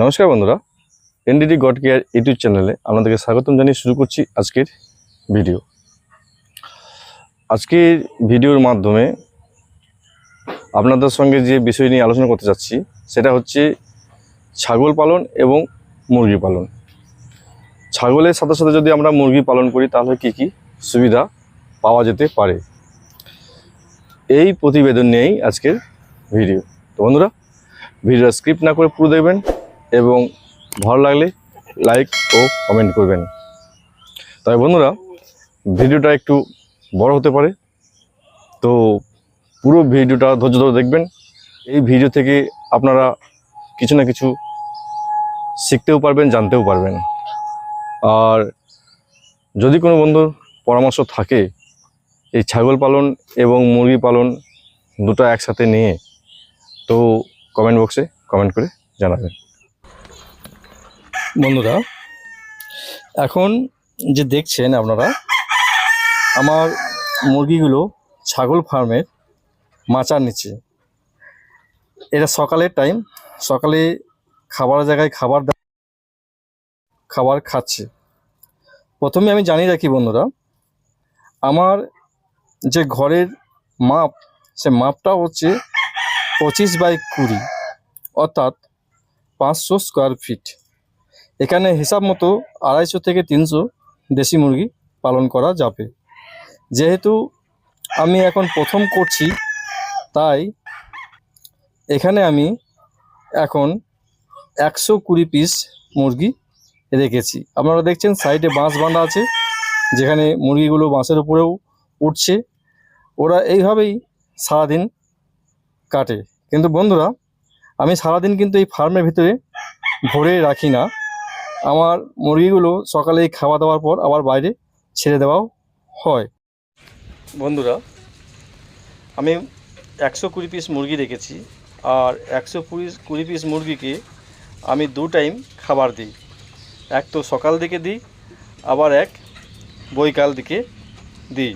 নমস্কার বন্ধুরা, NDD god care YouTube চ্যানেলে আপনাদেরকে স্বাগতম জানিয়ে শুরু করছি আজকের ভিডিও। আজকের ভিডিওর মাধ্যমে আপনাদের সঙ্গে যে বিষয় নিয়ে আলোচনা করতে চাচ্ছি সেটা হচ্ছে ছাগল পালন এবং মুরগি পালন। ছাগলের সাথে সাথে যদি আমরা মুরগি পালন করি, তাহলে কি কি সুবিধা পাওয়া যেতে পারে? এই প্রতিবেদন নিয়েই আজকের ভিডিও। তো বন্ধুরা, ভিডিওটা স্ক্রিপ্ট না করে পুরো দেখবেন এবং ভালো লাগলে লাইক ও কমেন্ট করবেন। তাই বন্ধুরা, ভিডিওটা একটু বড় হতে পারে। তো পুরো ভিডিওটা ধৈর্য ধরে দেখবেন। এই ভিডিও থেকে আপনারা কিছু না কিছু শিখতেও পারবেন, জানতেও পারবেন। আর যদি কোনো বন্ধুর পরামর্শ থাকে, এই ছাগল পালন এবং মুরগি পালন দুটো একসাথে নিয়ে, তো কমেন্ট বক্সে কমেন্ট করে জানাবেন। বন্ধুরা, এখন যে দেখছেন আপনারা, আমার মুরগিগুলো ছাগল ফার্মের মাচার নিচে এটা সকালের টাইম, সকালে খাবার জায়গায় খাবার খাবার খাচ্ছে। প্রথমে আমি জানিয়ে রাখি বন্ধুরা, আমার যে ঘরের মাপ, সে মাপটা হচ্ছে পঁচিশ বাই কুড়ি, অর্থাৎ পাঁচশো স্কোয়ার ফিট এখানে হিসাব মতো আড়াইশো থেকে তিনশো দেশি মুরগি পালন করা যাবে। যেহেতু আমি এখন প্রথম করছি, তাই এখানে আমি এখন একশো কুড়ি পিস মুরগি রেখেছি। আপনারা দেখছেন সাইডে বাঁশ বাঁধা আছে, যেখানে মুরগিগুলো বাঁশের উপরেও উঠছে। ওরা এইভাবেই সারাদিন কাটে। কিন্তু বন্ধুরা, আমি সারাদিন কিন্তু এই ফার্মের ভিতরে ভরে রাখি না। আমার মুরগিগুলো সকালে খাওয়া দাওয়ার পর আবার বাইরে ছেড়ে দেওয়াও হয়। বন্ধুরা, আমি একশো কুড়ি পিস মুরগি রেখেছি আর একশো কুড়ি পিস মুরগিকে আমি দু টাইম খাবার দিই। এক তো সকাল দিকে দিই, আবার এক বৈকাল দিকে দিই।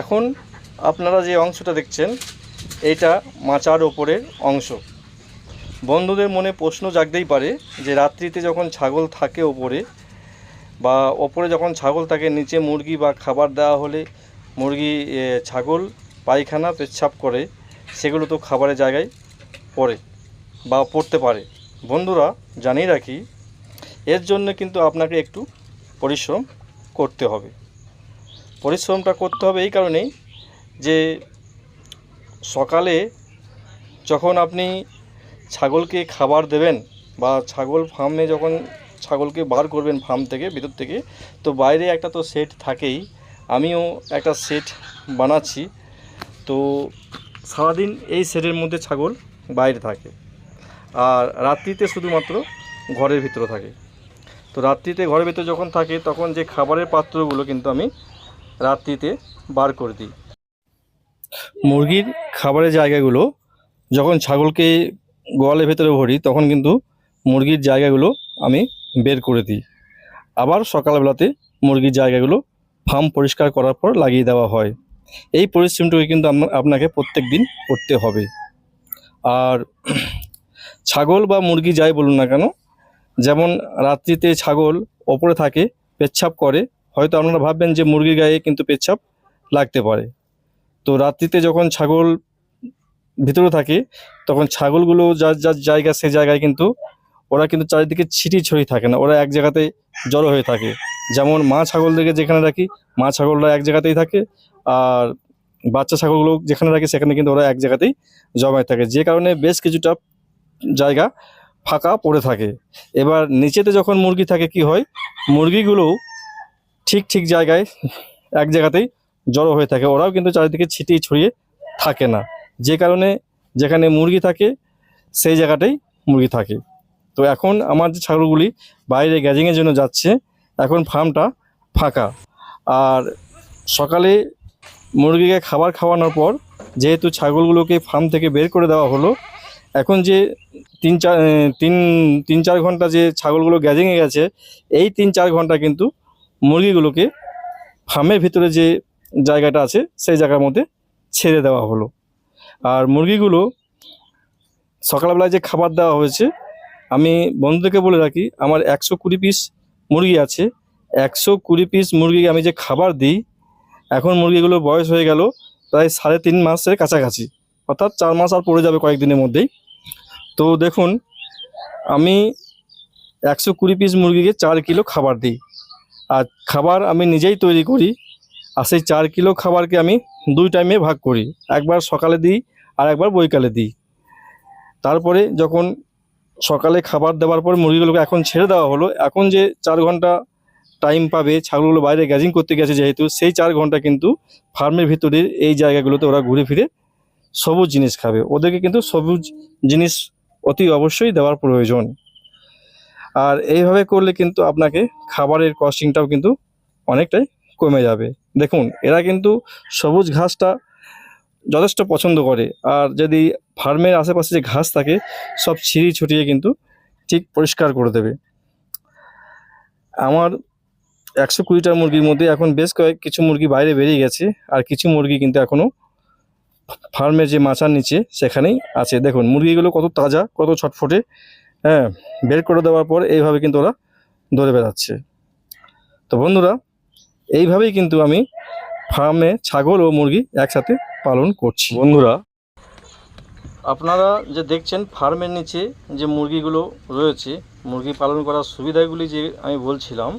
এখন আপনারা যে অংশটা দেখছেন এটা মাচার ওপরের অংশ। বন্ধুদের মনে প্রশ্ন জাগতেই পারে যে রাত্রিতে যখন ছাগল থাকে ওপরে বা ওপরে যখন ছাগল থাকে, নিচে মুরগি বা খাবার দেওয়া হলে মুরগি ছাগল পায়খানা, পেচ্ছাপ করে, সেগুলো তো খাবারের জায়গায় পড়ে বা পড়তে পারে। বন্ধুরা, জানিয়ে রাখি, এর জন্য কিন্তু আপনাকে একটু পরিশ্রম করতে হবে। পরিশ্রমটা করতে হবে এই কারণেই যে সকালে যখন আপনি ছাগলকে খাবার দেবেন বা ছাগল ফার্মে যখন ছাগলকে বার করবেন ফার্ম থেকে, ভিতর থেকে, তো বাইরে একটা তো সেট থাকেই। আমিও একটা সেট বানাচ্ছি। তো সারাদিন এই সেটের মধ্যে ছাগল বাইরে থাকে আর রাত্রিতে শুধুমাত্র ঘরের ভিতরে থাকে। তো রাত্রিতে ঘরের ভিতরে যখন থাকে, তখন যে খাবারের পাত্রগুলো কিন্তু আমি রাত্রিতে বার করে দিই। মুরগির খাবারের জায়গাগুলো, যখন ছাগলকে গোয়ালের ভেতরে ভরি, তখন কিন্তু মুরগির জায়গাগুলো আমি বের করে দিই। আবার সকালবেলাতে মুরগির জায়গাগুলো ফার্ম পরিষ্কার করার পর লাগিয়ে দেওয়া হয়। এই পরিশ্রমটুকু কিন্তু আপনাকে প্রত্যেক দিন করতে হবে। আর ছাগল বা মুরগি যাই বলুন না কেন, যেমন রাত্রিতে ছাগল ওপরে থাকে, পেচ্ছাপ করে, হয়তো আপনারা ভাববেন যে মুরগির গায়ে কিন্তু পেচ্ছাপ লাগতে পারে। তো রাত্রিতে যখন ছাগল ভিতরে থাকে, তখন ছাগলগুলো যার যার জায়গা সে জায়গায় কিন্তু ওরা কিন্তু চারিদিকে ছিটি ছড়িয়ে থাকে না, ওরা এক জায়গাতে জড়ো হয়ে থাকে। যেমন মা ছাগলদেরকে যেখানে রাখি, মা ছাগলরা এক জায়গাতেই থাকে আর বাচ্চা ছাগলগুলো যেখানে রাখি সেখানে কিন্তু ওরা এক জায়গাতেই জমায় থাকে। যে কারণে বেশ কিছুটা জায়গা ফাঁকা পড়ে থাকে। এবার নিচেতে যখন মুরগি থাকে কি হয় মুরগিগুলোও ঠিক ঠিক জায়গায় এক জায়গাতেই জড়ো হয়ে থাকে, ওরাও কিন্তু চারিদিকে ছিটিয়ে ছড়িয়ে থাকে না। যে কারণে যেখানে মুরগি থাকে, সেই জায়গাটাই মুরগি থাকে। তো এখন আমার যে ছাগলগুলি বাইরে গ্যাজিংয়ের জন্য যাচ্ছে, এখন ফার্মটা ফাঁকা। আর সকালে মুরগিকে খাবার খাওয়ানোর পর যেহেতু ছাগলগুলোকে ফার্ম থেকে বের করে দেওয়া হলো, এখন যে তিন চার তিন তিন চার ঘণ্টা যে ছাগলগুলো গ্যাজিংয়ে গেছে, এই তিন চার ঘণ্টা কিন্তু মুরগিগুলোকে ফার্মের ভিতরে যে জায়গাটা আছে, সেই জায়গার মধ্যে ছেড়ে দেওয়া হলো। আর মুরগিগুলো সকালবেলায় যে খাবার দেওয়া হয়েছে, আমি বন্ধুদেরকে বলে রাখি, আমার একশো কুড়ি পিস মুরগি আছে। একশো কুড়ি পিস মুরগি আমি যে খাবার দিই, এখন মুরগিগুলোর বয়স হয়ে গেল প্রায় সাড়ে তিন মাসের কাছাকাছি। অর্থাৎ চার মাস আর পড়ে যাবে কয়েকদিনের মধ্যেই। তো দেখুন, আমি একশো কুড়ি পিস মুরগিকে চার কিলো খাবার দিই। আর খাবার আমি নিজেই তৈরি করি, আর সেই চার কিলো খাবারকে আমি দুই টাইমে ভাগ করি। একবার সকালে দিই আর একবার বৈকালে দিই। তারপরে যখন সকালে খাবার দেওয়ার পর মুরগিগুলোকে এখন ছেড়ে দেওয়া হলো, এখন যে চার ঘণ্টা টাইম পাবে, ছাগলগুলো বাইরে গ্যাজিং করতে গেছে যেহেতু, সেই চার ঘণ্টা কিন্তু ফার্মের ভিতরে এই জায়গাগুলোতে ওরা ঘুরে ফিরে সবুজ জিনিস খাবে। ওদেরকে কিন্তু সবুজ জিনিস অতি অবশ্যই দেওয়ার প্রয়োজন। আর এইভাবে করলে কিন্তু আপনাকে খাবারের কস্টিংটাও কিন্তু অনেকটাই কমে যাবে। দেখুন, এরা কিন্তু সবুজ ঘাসটা যথেষ্ট পছন্দ করে। আর যদি ফার্মের আশেপাশে যে ঘাস থাকে, সব ছিঁড়ি ছুটিয়ে কিন্তু ঠিক পরিষ্কার করে দেবে। আমার একশো কুড়িটা মুরগির মধ্যে এখন বেশ কয়েক কিছু মুরগি বাইরে বেরিয়ে গেছে, আর কিছু মুরগি কিন্তু এখনও ফার্মের যে মাচার নিচে সেখানেই আছে। দেখুন, মুরগিগুলো কত তাজা, কত ছটফটে হ্যাঁ বের করে দেওয়ার পর এইভাবে কিন্তু ওরা দৌড়ে বেড়াচ্ছে। তো বন্ধুরা এইভাবেই কিন্তু আমি ফার্মে ছাগল ও মুরগি একসাথে পালন করছি। বন্ধুরা আপনারা যে দেখছেন ফার্মের নিচে যে মুরগিগুলো রয়েছে মুরগি পালন করার সুবিধাগুলি যে আমি বলছিলাম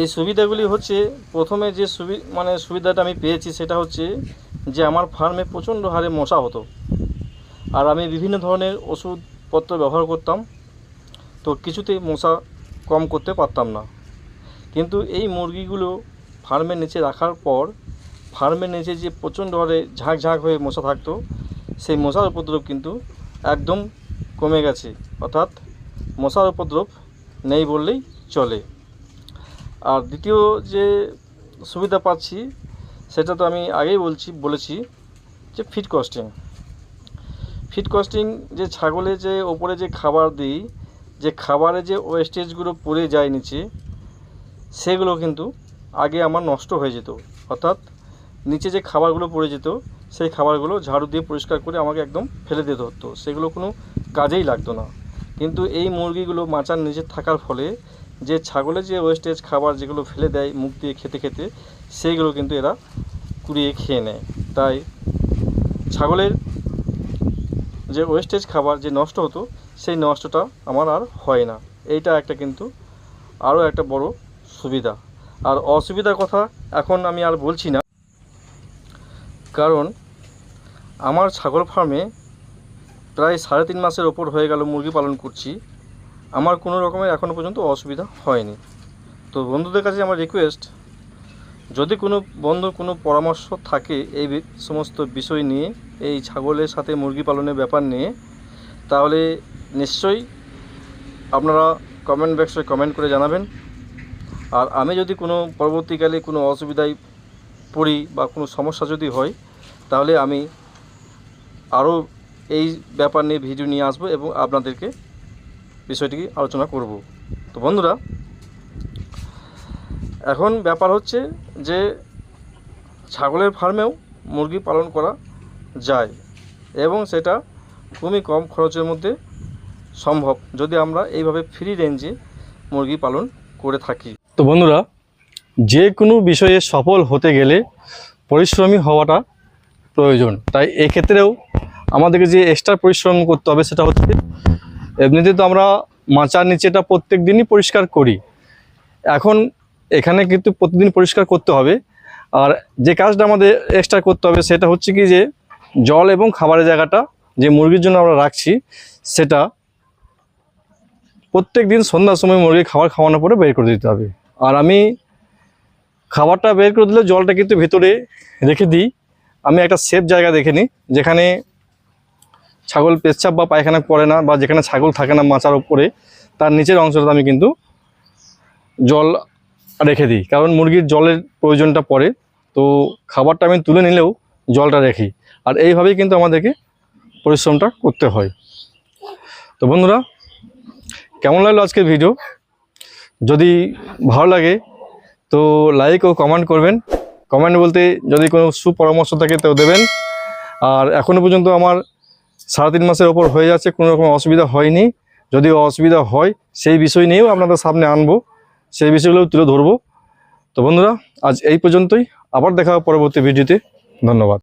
এই সুবিধাগুলি হচ্ছে প্রথমে যে সুবি মানে সুবিধাটা আমি পেয়েছি সেটা হচ্ছে যে আমার ফার্মে প্রচণ্ড হারে মশা হতো। আর আমি বিভিন্ন ধরনের ওষুধপত্র ব্যবহার করতাম তো কিছুতেই মশা কম করতে পারতাম না। কিন্তু এই মুরগিগুলো ফার্মের নিচে রাখার পর ফার্মের নিচে যে প্রচণ্ড হারে ঝাঁক ঝাঁক হয়ে মশা থাকতো, সেই মশার উপদ্রব কিন্তু একদম কমে গেছে। অর্থাৎ মশার উপদ্রব নেই বললেই চলে। আর দ্বিতীয় যে সুবিধা পাচ্ছি, সেটা তো আমি আগেই বলছি, বলেছি যে ফিড কস্টিং ফিড কস্টিং যে ছাগলে যে ওপরে যে খাবার দিই, যে খাবারে যে ওয়েস্টেজগুলো পড়ে যায় নিচে সেগুলো কিন্তু আগে আমার নষ্ট হয়ে যেত। অর্থাৎ নিচে যে খাবারগুলো পড়ে যেত, সেই খাবারগুলো ঝাড়ু দিয়ে পরিষ্কার করে আমাকে একদম ফেলে দিতে হতো। সেগুলো কোনো কাজেই লাগতো না। কিন্তু এই মুরগিগুলো মাচার নিচে থাকার ফলে যে ছাগলের যে ওয়েস্টেজ খাবার যেগুলো ফেলে দেয় মুখ দিয়ে খেতে খেতে সেইগুলো কিন্তু এরা কুড়িয়ে খেয়ে নেয়। তাই ছাগলের যে ওয়েস্টেজ খাবার যে নষ্ট হতো, সেই নষ্টটা আমার আর হয় না। এইটা একটা কিন্তু আরও একটা বড় সুবিধা আর অসুবিধার কথা এখন আমি আর বলছি না। কারণ আমার ছাগল ফার্মে প্রায় সাড়ে তিন মাসের ওপর হয়ে গেল মুরগি পালন করছি। আমার কোনো রকমের এখনও পর্যন্ত অসুবিধা হয়নি। তো বন্ধুদের কাছে আমার রিকোয়েস্ট যদি কোনো বন্ধুর কোনো পরামর্শ থাকে এই সমস্ত বিষয় নিয়ে, এই ছাগলের সাথে মুরগি পালনের ব্যাপার নিয়ে, তাহলে নিশ্চয়ই আপনারা কমেন্ট বক্সে কমেন্ট করে জানাবেন। আর আমি যদি কোনো পরবর্তীকালে কোনো অসুবিধায় পড়ি বা কোনো সমস্যা যদি হয়, তাহলে আমি আরও এই ব্যাপার নিয়ে ভিডিও নিয়ে আসব এবং আপনাদেরকে বিষয়টিকে আলোচনা করব। তো বন্ধুরা, এখন ব্যাপার হচ্ছে যে ছাগলের ফার্মেও মুরগি পালন করা যায় এবং সেটা খুবই কম খরচের মধ্যে সম্ভব যদি আমরা এইভাবে ফ্রি রেঞ্জে মুরগি পালন করে থাকি। তো বন্ধুরা যে কোনো বিষয়ে সফল হতে গেলে পরিশ্রমী হওয়াটা প্রয়োজন। তাই এক্ষেত্রেও আমাদেরকে যে এক্সট্রা পরিশ্রম করতে হবে সেটা হচ্ছে, এমনিতে তো আমরা মাচার নিচেটা প্রত্যেক দিনই পরিষ্কার করি। এখন এখানে কিন্তু প্রতিদিন পরিষ্কার করতে হবে। আর যে কাজটা আমাদের এক্সট্রা করতে হবে সেটা হচ্ছে কি যে, জল এবং খাবারের জায়গাটা যে মুরগির জন্য আমরা রাখছি, সেটা প্রত্যেক দিন সন্ধ্যার সময় মুরগি খাবার খাওয়ানোর পরে বের করে দিতে হবে। আর আমি খাবারটা বের করে দিলে জলটা কিন্তু ভেতরে রেখে দিই। আমি একটা সেফ জায়গা দেখে নিই, যেখানে ছাগল পেচ্ছাপ বা পায়খানা পড়ে না বা যেখানে ছাগল থাকে না মাচার উপরে, তার নিচের অংশটা আমি কিন্তু জল রেখে দিই। কারণ মুরগির জলের প্রয়োজনটা পড়ে, তো খাবারটা আমি তুলে নিলেও জলটা রাখি আর এইভাবেই কিন্তু আমাদেরকে পরিশ্রমটা করতে হয়। তো বন্ধুরা, কেমন লাগল আজকের ভিডিও যদি ভালো লাগে, তো লাইক ও কমেন্ট করবেন। কমেন্ট বলতে যদি কোনো সুপরামর্শ থাকে তো দেবেন। আর এখনও পর্যন্ত আমার সাড়ে তিন মাসের ওপর হয়ে যাচ্ছে, কোনো রকম অসুবিধা হয়নি। যদি অসুবিধা হয়, সেই বিষয় নিয়েও আপনাদের সামনে আনব। সেই বিষয়গুলোও তুলে ধরবো। তো বন্ধুরা, আজ এই পর্যন্তই। আবার দেখা পরবর্তী ভিডিওতে ধন্যবাদ।